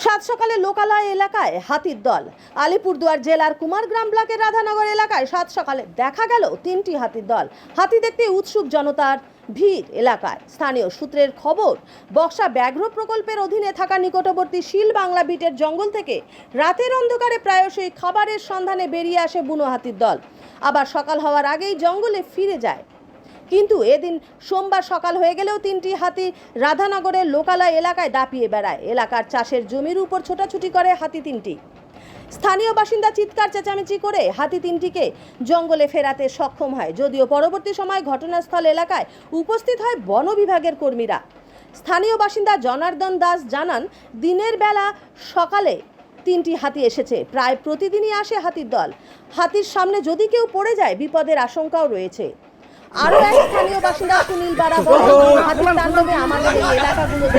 সাত সকালে লোকালয় এলাকায় হাতির দল। আলিপুরদুয়ার জেলার কুমারগ্রাম ব্লকের রাধানগর এলাকায় সাত সকালে দেখা গেল তিনটি হাতির দল। হাতি দেখতে উৎসুক জনতার ভিড় এলাকায়। স্থানীয় সূত্রের খবর, বক্সা ব্যাঘ্র প্রকল্পের অধীনে থাকা নিকটবর্তী শিল বাংলা বিটের জঙ্গল থেকে রাতের অন্ধকারে প্রায়শই খাবারের সন্ধানে বেরিয়ে আসে বুনো হাতির দল। আবার সকাল হওয়ার আগেই জঙ্গলে ফিরে যায় কিন্তু এদিন সোমবার সকাল হয়ে গেলেও তিনটি হাতি রাধানগরের লোকালয় এলাকায় দাপিয়ে বেড়ায়। এলাকার চাষের জমির উপর ছোটাছুটি করে হাতি তিনটি। স্থানীয় বাসিন্দা চিৎকার, চেঁচামেচি করে হাতি তিনটিকে জঙ্গলে ফেরাতে সক্ষম হয়। যদিও পরবর্তী সময় ঘটনাস্থল এলাকায় উপস্থিত হয় বন বিভাগের কর্মীরা। স্থানীয় বাসিন্দা জনার্দন দাস জানান, দিনের বেলা সকালে তিনটি হাতি এসেছে। প্রায় প্রতিদিনই আসে হাতির দল। হাতির সামনে যদি কেউ পড়ে যায়, বিপদের আশঙ্কাও রয়েছে। আরও এক স্থানীয় বাসিন্দা সুনীল বারা বলেন হাতির তাণ্ডবে আমাদের এই এলাকাগুলোতে